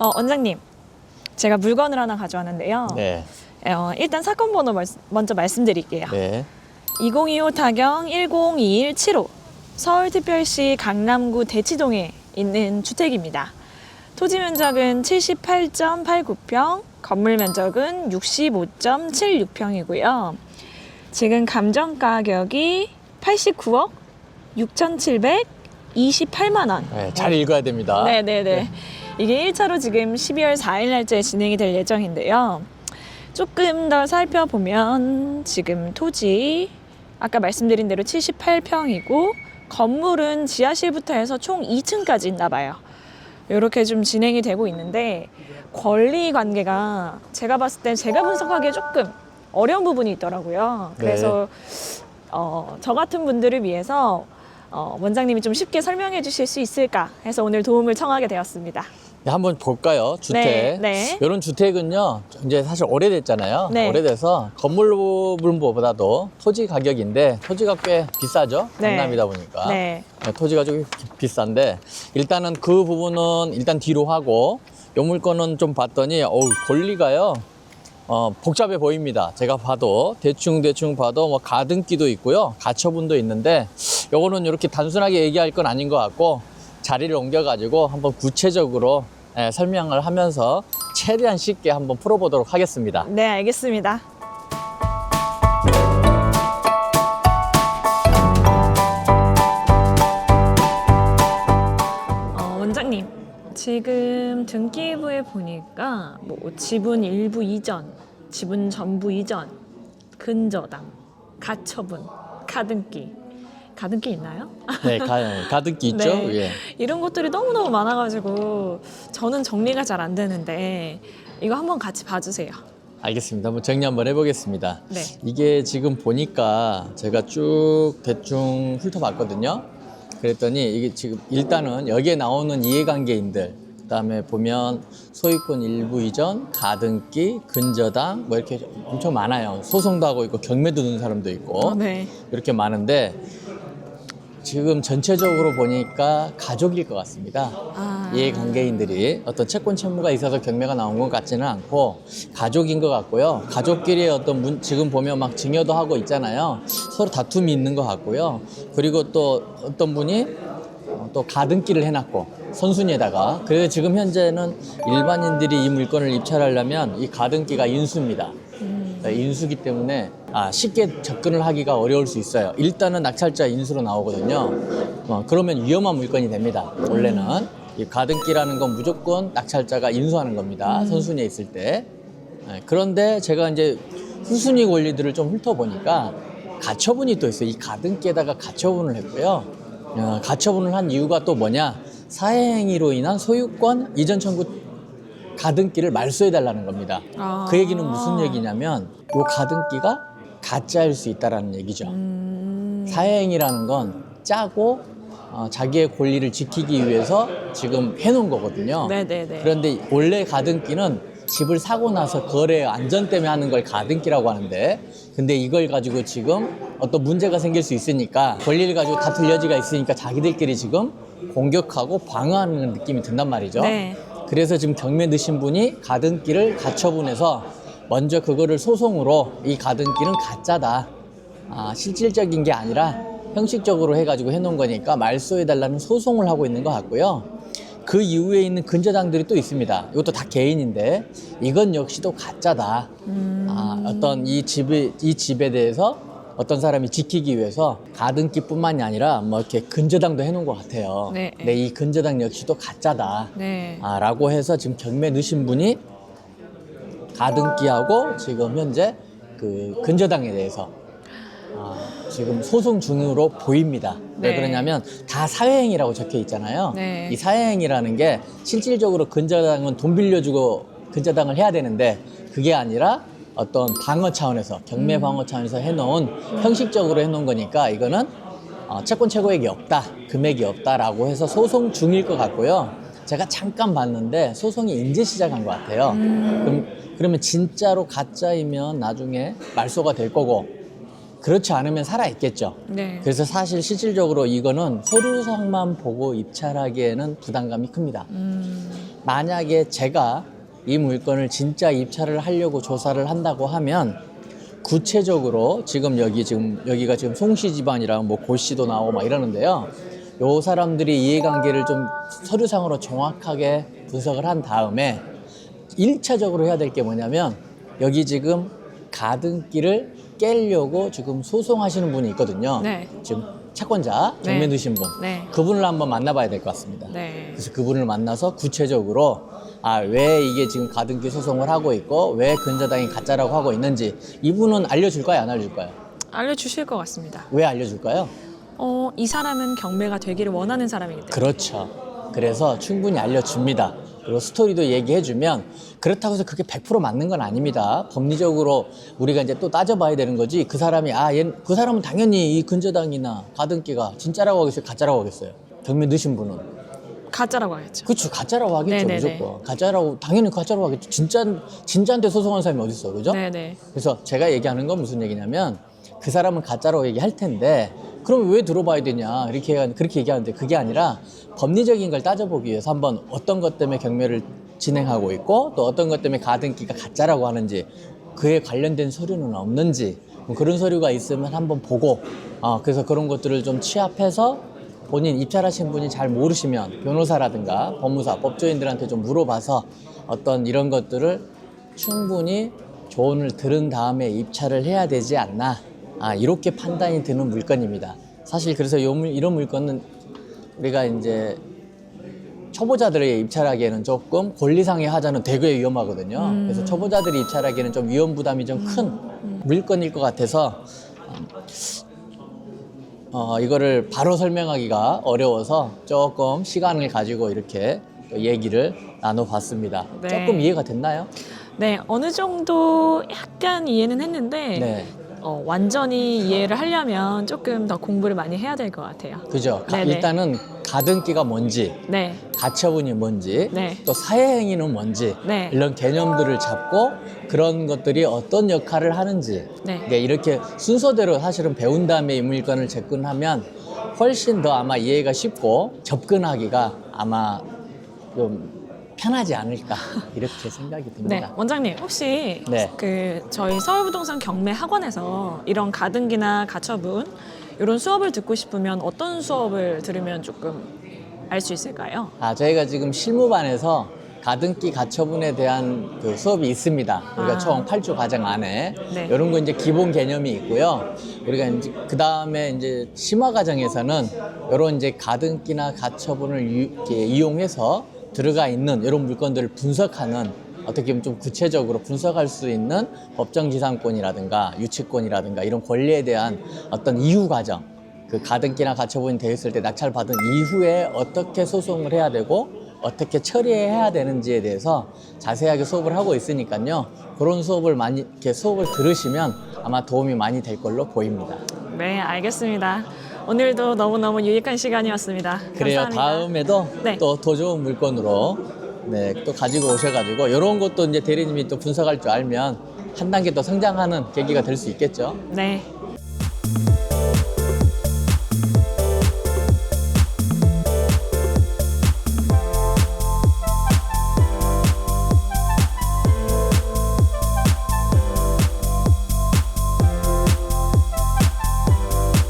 어, 원장님, 제가 물건을 하나 가져왔는데요. 네. 어, 일단 사건 번호 멀- 먼저 말씀드릴게요. 네. 2025 타경 102175 서울특별시 강남구 대치동에 있는 주택입니다. 토지 면적은 78.89평, 건물 면적은 65.76평이고요. 지금 감정 가격이 89억 6,728만 원. 네, 잘 읽어야 됩니다. 네 네 네. 이게 1차로 지금 12월 4일 날짜에 진행이 될 예정인데요. 조금 더 살펴보면 지금 토지 아까 말씀드린 대로 78평이고 건물은 지하실부터 해서 총 2층까지 있나 봐요. 이렇게 좀 진행이 되고 있는데 권리 관계가 제가 봤을 때 제가 분석하기에 조금 어려운 부분이 있더라고요. 그래서 어, 저 같은 분들을 위해서 어, 원장님이 좀 쉽게 설명해 주실 수 있을까 해서 오늘 도움을 청하게 되었습니다. 네, 한번 볼까요? 주택. 네, 네. 이런 주택은요, 이제 사실 오래됐잖아요. 네. 오래돼서 건물보다도 토지 가격인데 토지가 꽤 비싸죠. 네. 강남이다 보니까. 네. 네, 토지가 좀 비- 비싼데 일단은 그 부분은 일단 뒤로 하고 요 물건은 좀 봤더니 어우 권리가요 어, 복잡해 보입니다. 제가 봐도 대충 대충 봐도 뭐 가등기도 있고요, 가처분도 있는데 요거는 이렇게 단순하게 얘기할 건 아닌 것 같고 자리를 옮겨가지고 한번 구체적으로 예, 설명을 하면서 최대한 쉽게 한번 풀어보도록 하겠습니다. 네, 알겠습니다. 어, 원장님, 지금 등기부에 보니까 뭐 지분 일부 이전, 지분 전부 이전, 근저당, 가처분, 가등기, 가등기 있나요? 네, 가, 가등기 있죠? 네. 예. 이런 것들이 너무너무 많아가지고 저는 정리가 잘 안 되는데 이거 한번 같이 봐주세요. 알겠습니다. 한번 정리 한번 해보겠습니다. 네. 이게 지금 보니까 제가 쭉 대충 훑어봤거든요. 그랬더니 이게 지금 일단은 여기에 나오는 이해관계인들, 그다음에 보면 소유권 일부 이전, 가등기, 근저당 뭐 이렇게 엄청 많아요. 소송도 하고 있고 경매도 넣는 사람도 있고 어, 네. 이렇게 많은데 지금 전체적으로 보니까 가족일 것 같습니다. 아. 이해관계인들이 어떤 채권 채무가 있어서 경매가 나온 것 같지는 않고 가족인 것 같고요. 가족끼리의 어떤 문, 지금 보면 막 증여도 하고 있잖아요. 서로 다툼이 있는 것 같고요. 그리고 또 어떤 분이 어, 또 가등기를 해놨고 선순위에다가 그래서 지금 현재는 일반인들이 이 물건을 입찰하려면 이 가등기가 인수입니다. 네, 인수기 때문에 아, 쉽게 접근을 하기가 어려울 수 있어요. 일단은 낙찰자 인수로 나오거든요. 어, 그러면 위험한 물건이 됩니다. 원래는 이 가등기라는 건 무조건 낙찰자가 인수하는 겁니다. 선순위에 있을 때. 네, 그런데 제가 이제 후순위 권리들을 좀 훑어보니까 가처분이 또 있어요. 이 가등기에다가 가처분을 했고요. 어, 가처분을 한 이유가 또 뭐냐? 사회행위로 인한 소유권 이전 청구 가등기를 말소해달라는 겁니다. 아. 그 얘기는 무슨 얘기냐면 요 가등기가 가짜일 수 있다라는 얘기죠. 음. 사회행위라는 건 짜고 어, 자기의 권리를 지키기 위해서 지금 해놓은 거거든요. 네네네. 그런데 원래 가등기는 집을 사고 나서 거래 안전 때문에 하는 걸 가등기라고 하는데 근데 이걸 가지고 지금 어떤 문제가 생길 수 있으니까 권리를 가지고 다툴 여지가 있으니까 자기들끼리 지금 공격하고 방어하는 느낌이 든단 말이죠. 네. 그래서 지금 경매 넣으신 분이 가등기를 가처분해서 먼저 그거를 소송으로 이 가등기는 가짜다. 아, 실질적인 게 아니라 형식적으로 해가지고 해놓은 거니까 말소해달라는 소송을 하고 있는 것 같고요. 그 이후에 있는 근저당들이 또 있습니다. 이것도 다 개인인데 이건 역시도 가짜다. 아, 어떤 이 집에 이 집에 대해서 어떤 사람이 지키기 위해서 가등기뿐만이 아니라 뭐 이렇게 근저당도 해놓은 것 같아요. 네. 근데 이 근저당 역시도 가짜다. 네. 아, 라고 해서 지금 경매 넣으신 분이 가등기하고 지금 현재 그 근저당에 대해서 아, 지금 소송 중으로 보입니다. 왜 네. 그러냐면 다 사회행위라고 적혀 있잖아요. 네. 이 사회행위라는 게 실질적으로 근저당은 돈 빌려주고 근저당을 해야 되는데 그게 아니라 어떤 방어 차원에서 경매 음. 방어 차원에서 해놓은 형식적으로 해놓은 거니까 이거는 어, 채권 최고액이 없다, 금액이 없다라고 해서 소송 중일 것 같고요. 제가 잠깐 봤는데 소송이 이제 시작한 것 같아요. 그럼 그러면 진짜로 가짜이면 나중에 말소가 될 거고 그렇지 않으면 살아 있겠죠. 네. 그래서 사실 실질적으로 이거는 서류상만 보고 입찰하기에는 부담감이 큽니다. 음. 만약에 제가 이 물건을 진짜 입찰을 하려고 조사를 한다고 하면 구체적으로 지금 여기 지금 여기가 지금 송씨 집안이랑 뭐 고씨도 나오고 막 이러는데요. 요 사람들이 이해관계를 좀 서류상으로 정확하게 분석을 한 다음에 일차적으로 해야 될 게 뭐냐면 여기 지금 가등기를 깨려고 지금 소송하시는 분이 있거든요. 네. 지금 채권자 네. 경매 두신 분. 네. 그분을 한번 만나봐야 될 것 같습니다. 네. 그래서 그분을 만나서 구체적으로 아 왜 이게 지금 가등기 소송을 하고 있고 왜 근저당이 가짜라고 하고 있는지 이분은 알려줄까요 안 알려줄까요? 알려주실 것 같습니다. 왜 알려줄까요? 어, 이 사람은 경매가 되기를 원하는 사람이기 때문에. 그렇죠. 그래서 충분히 알려줍니다. 그리고 스토리도 얘기해주면 그렇다고 해서 그게 100% 맞는 건 아닙니다. 법리적으로 우리가 이제 또 따져봐야 되는 거지. 그 사람이 아, 얘, 그 사람은 당연히 이 근저당이나 가등기가 진짜라고 하겠어요, 가짜라고 하겠어요. 경매 넣으신 분은. 가짜라고 하겠죠. 그렇죠, 가짜라고 하겠죠, 네네네. 무조건. 가짜라고 당연히 가짜라고 하겠죠. 진짜 진짜인데 소송한 사람이 어디 있어, 그죠? 네네. 그래서 제가 얘기하는 건 무슨 얘기냐면 그 사람은 가짜라고 얘기할 텐데 그럼 왜 들어봐야 되냐 이렇게 그렇게 얘기하는데 그게 아니라 법리적인 걸 따져보기 위해서 한번 어떤 것 때문에 경매를 진행하고 있고 또 어떤 것 때문에 가등기가 가짜라고 하는지 그에 관련된 서류는 없는지 뭐 그런 서류가 있으면 한번 보고 어, 그래서 그런 것들을 좀 취합해서 본인 입찰하신 분이 잘 모르시면 변호사라든가 법무사, 법조인들한테 좀 물어봐서 어떤 이런 것들을 충분히 조언을 들은 다음에 입찰을 해야 되지 않나. 아, 이렇게 판단이 드는 물건입니다. 사실 그래서 요 물- 이런 물건은 우리가 이제 초보자들이 입찰하기에는 조금 권리상의 하자는 되게 위험하거든요. 그래서 초보자들이 입찰하기에는 좀 위험 부담이 좀큰 물건일 것 같아서 어, 이거를 바로 설명하기가 어려워서 조금 시간을 가지고 이렇게 또 얘기를 나눠봤습니다. 네. 조금 이해가 됐나요? 네, 어느 정도 약간 이해는 했는데 네. 어, 완전히 이해를 하려면 조금 더 공부를 많이 해야 될 것 같아요. 그죠? 가- 네네. 일단은 가등기가 뭔지, 네, 가처분이 뭔지, 네. 또 사회행위는 뭔지, 네. 이런 개념들을 잡고 그런 것들이 어떤 역할을 하는지, 네. 네, 이렇게 순서대로 사실은 배운 다음에 이 물건을 접근하면 훨씬 더 아마 이해가 쉽고 접근하기가 아마 좀 편하지 않을까 이렇게 생각이 네, 듭니다. 원장님 혹시 네. 그 저희 서울부동산 경매 학원에서 이런 가등기나 가처분 이런 수업을 듣고 싶으면 어떤 수업을 들으면 조금 알 수 있을까요? 아, 저희가 지금 실무반에서 가등기 가처분에 대한 그 수업이 있습니다. 우리가 아. 총 8주 과정 안에 네. 이런 거 이제 기본 개념이 있고요. 우리가 이제 그 다음에 이제 심화 과정에서는 이런 이제 가등기나 가처분을 유- 이렇게 이용해서 들어가 있는 이런 물건들을 분석하는 어떻게 보면 좀 구체적으로 분석할 수 있는 법정지상권이라든가 유치권이라든가 이런 권리에 대한 어떤 이후 과정 그 가등기나 가처분이 되어 있을 때 낙찰 받은 이후에 어떻게 소송을 해야 되고 어떻게 처리해야 되는지에 대해서 자세하게 수업을 하고 있으니까요. 그런 수업을 많이 이렇게 수업을 들으시면 아마 도움이 많이 될 걸로 보입니다. 네, 알겠습니다. 오늘도 너무너무 유익한 시간이었습니다. 그래요. 감사합니다. 다음에도 네. 또 더 좋은 물건으로 네, 또 가지고 오셔가지고 이런 것도 이제 대리님이 또 분석할 줄 알면 한 단계 더 성장하는 계기가 될 수 있겠죠. 네,